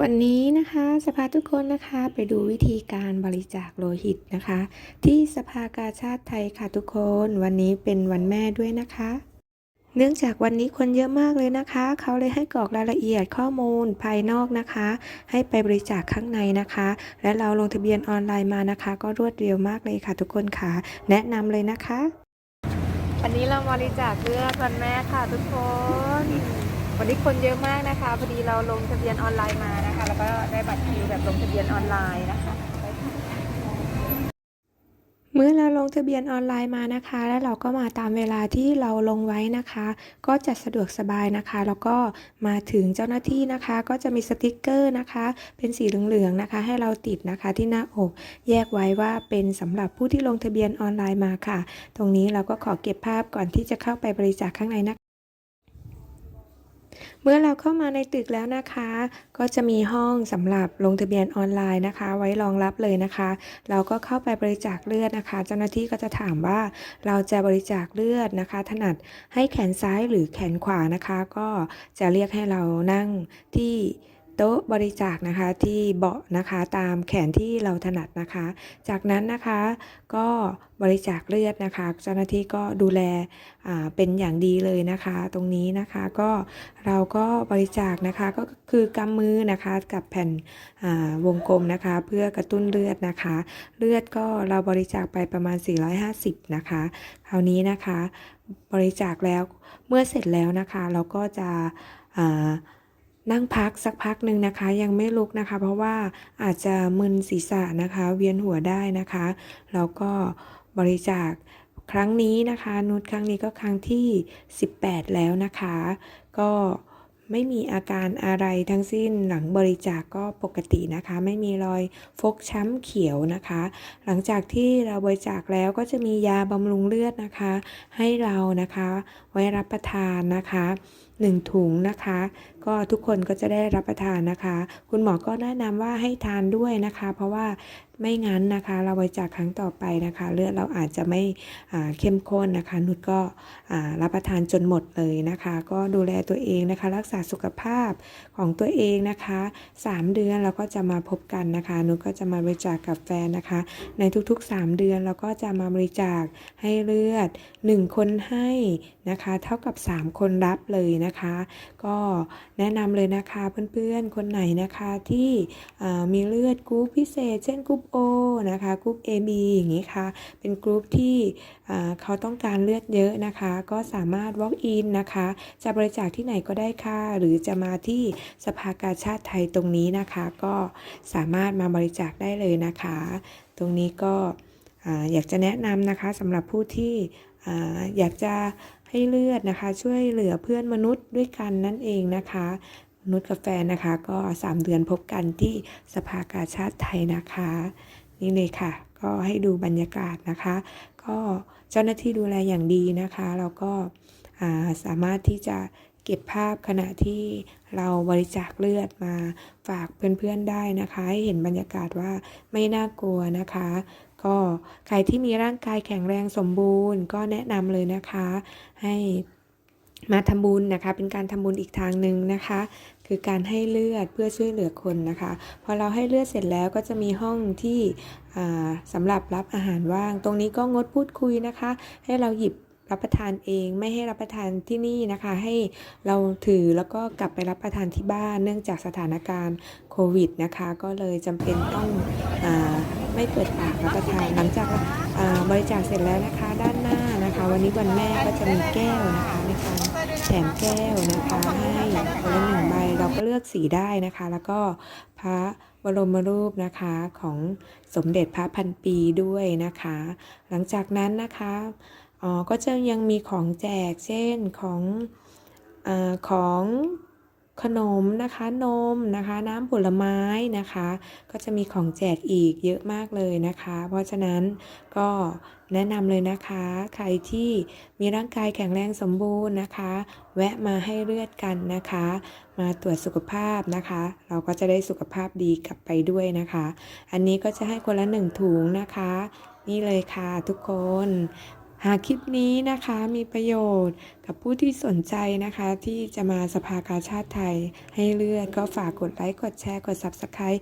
วันนี้นะคะจะพาทุกคนนะคะไปดูวิธีการบริจาคโลหิตนะคะ ที่สภากาชาติไทยค่ะทุกคนวันนี้เป็นวันแม่ด้วยนะคะ เนื่องจากวันนี้คนเยอะมากเลยนะคะ เขาเลยให้กรอกรายละเอียดข้อมูลภายนอกนะคะ ให้ไปบริจาคข้างในนะคะ และเราลงทะเบียนออนไลน์มานะคะ ก็รวดเร็วมากเลยค่ะทุกคนค่ะ แนะนำเลยนะคะ วันนี้เราบริจาคเลือดวันแม่ค่ะทุกคน วันนี้คนเยอะมากนะคะ พอดีเราลงทะเบียนออนไลน์มานะคะ แล้วก็ได้บัตรคิวแบบลงทะเบียนออนไลน์นะคะ เมื่อเราลงทะเบียนออนไลน์มานะคะ แล้วเราก็มาตามเวลาที่เราลงไว้นะคะ ก็จะสะดวกสบายนะคะ แล้วก็มาถึงเจ้าหน้าที่นะคะ ก็จะมีสติกเกอร์นะคะ เป็นสีเหลืองๆนะคะ ให้เราติดนะคะที่หน้าอก แยกไว้ว่าเป็นสำหรับผู้ที่ลงทะเบียนออนไลน์มาค่ะ ตรงนี้เราก็ขอเก็บภาพก่อนที่จะเข้าไปบริจาคข้างในนะคะ เมื่อเราเข้ามาในตึกแล้วนะคะ ก็จะมีห้องสำหรับลงทะเบียนออนไลน์นะคะ ไว้รองรับเลยนะคะ เราก็เข้าไปบริจาคเลือดนะคะ เจ้าหน้าที่ก็จะถามว่าเราจะบริจาคเลือดนะคะ ถนัดให้แขนซ้ายหรือแขนขวานะคะ ก็จะเรียกให้เรานั่งที่ โต๊ะบริจาคนะคะที่เบาะนะคะตามแขนที่เราถนัดนะคะ จากนั้นนะคะก็บริจาคเลือดนะคะ เจ้าหน้าที่ก็ดูแลเป็นอย่างดีเลยนะคะ ตรงนี้นะคะก็เราก็บริจาคนะคะก็คือกำมือนะคะกับแผ่นวงกลมนะคะ เพื่อกระตุ้นเลือดนะคะ เลือดก็เราบริจาคไปประมาณ 450 นะคะ คราวนี้นะคะบริจาคแล้วเมื่อเสร็จแล้วนะคะ เราก็จะอ่า นั่งพักสักพักหนึ่งนะคะ ยังไม่ลุกนะคะ เพราะว่าอาจจะมึนศีรษะนะคะ เวียนหัวได้นะคะ แล้วก็บริจาคครั้งนี้นะคะ นุชครั้งนี้ก็ครั้งที่ 18 แล้วนะคะ ก็ไม่มีอาการอะไรทั้งสิ้นหลังบริจาคก็ปกตินะคะ ไม่มีรอยฟกช้ำเขียวนะคะ หลังจากที่เราบริจาคแล้วก็จะมียาบำรุงเลือดนะคะ ให้เรานะคะ ไว้รับประทานนะคะหนึ่งถุงนะคะ ก็ทุกคนก็จะได้รับประทานนะคะ คุณหมอก็แนะนำว่าให้ทานด้วยนะคะ เพราะว่าไม่งั้นนะคะ เราบริจาคครั้งต่อไปนะคะ เลือดเราอาจจะไม่เข้มข้นนะคะ นุชก็รับประทานจนหมดเลยนะคะ ก็ดูแลตัวเองนะคะ รักษาสุขภาพของตัวเองนะคะ 3 เดือนเราก็จะมาพบกันนะคะ นุชก็จะมาบริจาคกับแฟนนะคะ ในทุกๆ 3 เดือนเราก็จะมาบริจาคให้เลือด 1 คนให้นะคะ เท่ากับ 3 คนรับเลยนะคะ ก็แนะนำเลยนะคะเพื่อนๆ คนไหนนะคะที่มีเลือดกรุ๊ปพิเศษ เช่นกรุ๊ป O นะคะกรุ๊ป AB อย่างนี้ค่ะ เป็นกรุ๊ปที่เขาต้องการเลือดเยอะนะคะ ก็สามารถ walk in นะคะ จะบริจาคที่ไหนก็ได้ค่ะ หรือจะมาที่สภากาชาติไทยตรงนี้นะคะ ก็สามารถมาบริจาคได้เลยนะคะ ตรงนี้ก็อยากจะแนะนำนะคะสำหรับผู้ที่ อยากจะให้เลือดนะคะ ช่วยเหลือเพื่อนมนุษย์ด้วยกันนั่นเองนะคะมนุษย์กับแฟนะคะ ก็ 3 เดือนพบกันที่สภากาชาติไทยนะคะ นี่เลยค่ะ ก็ให้ดูบรรยากาศนะคะ ก็เจ้าหน้าที่ดูแลอย่างดีนะคะแล้วก็าสามารถที่จะเก็บภาพขณะที่เราบริจาคเลือดมาฝากเพื่อนๆได้นะคะ ให้เห็นบรรยากาศว่าไม่น่ากลัวนะคะ ก็ใครที่มีร่างกายแข็งแรงสมบูรณ์ ก็แนะนำเลยนะคะ ให้มาทำบุญนะคะ เป็นการทำบุญอีกทางหนึ่งนะคะ คือการให้เลือดเพื่อช่วยเหลือคนนะคะ พอเราให้เลือดเสร็จแล้วก็จะมีห้องที่สำหรับรับอาหารว่าง ตรงนี้ก็งดพูดคุยนะคะ ให้เราหยิบ รับประทานเองไม่ให้รับประทานที่นี่นะคะ ให้เราถือแล้วก็กลับไปรับประทานที่บ้านเนื่องจากสถานการณ์โควิดนะคะ ก็เลยจำเป็นต้องอไม่เปิดปากรับประทานหลังจากาบริจาคเสร็จแล้วนะคะด้านหน้านะคะ วันนี้วันแม่ก็จะมีแก้วนะคะในการแถมแก้วนะคะให้คนละหนึ่งใบเราก็เลือกสีได้นะคะ แล้วก็พระบรมรูปนะคะของสมเด็จพระพันปีด้วยนะคะ หลังจากนั้นนะคะ อ๋อก็จะยังมีของแจกเช่นของอของขนมนะคะนมนะคะน้ำผลไม้นะคะ ก็จะมีของแจกอีกเยอะมากเลยนะคะ เพราะฉะนั้นก็แนะนำเลยนะคะ ใครที่มีร่างกายแข็งแรงสมบูรณ์นะคะ แวะมาให้เลือดกันนะคะ มาตรวจสุขภาพนะคะ เราก็จะได้สุขภาพดีกลับไปด้วยนะคะ อันนี้ก็จะให้คนละหนึ่งถุงนะคะ นี่เลยค่ะทุกคน หากคลิปนี้นะคะมีประโยชน์กับผู้ที่สนใจนะคะ ที่จะมาสภากาชาติไทยให้เลือดก็ฝากกดไลค์ กดแชร์ กด Subscribe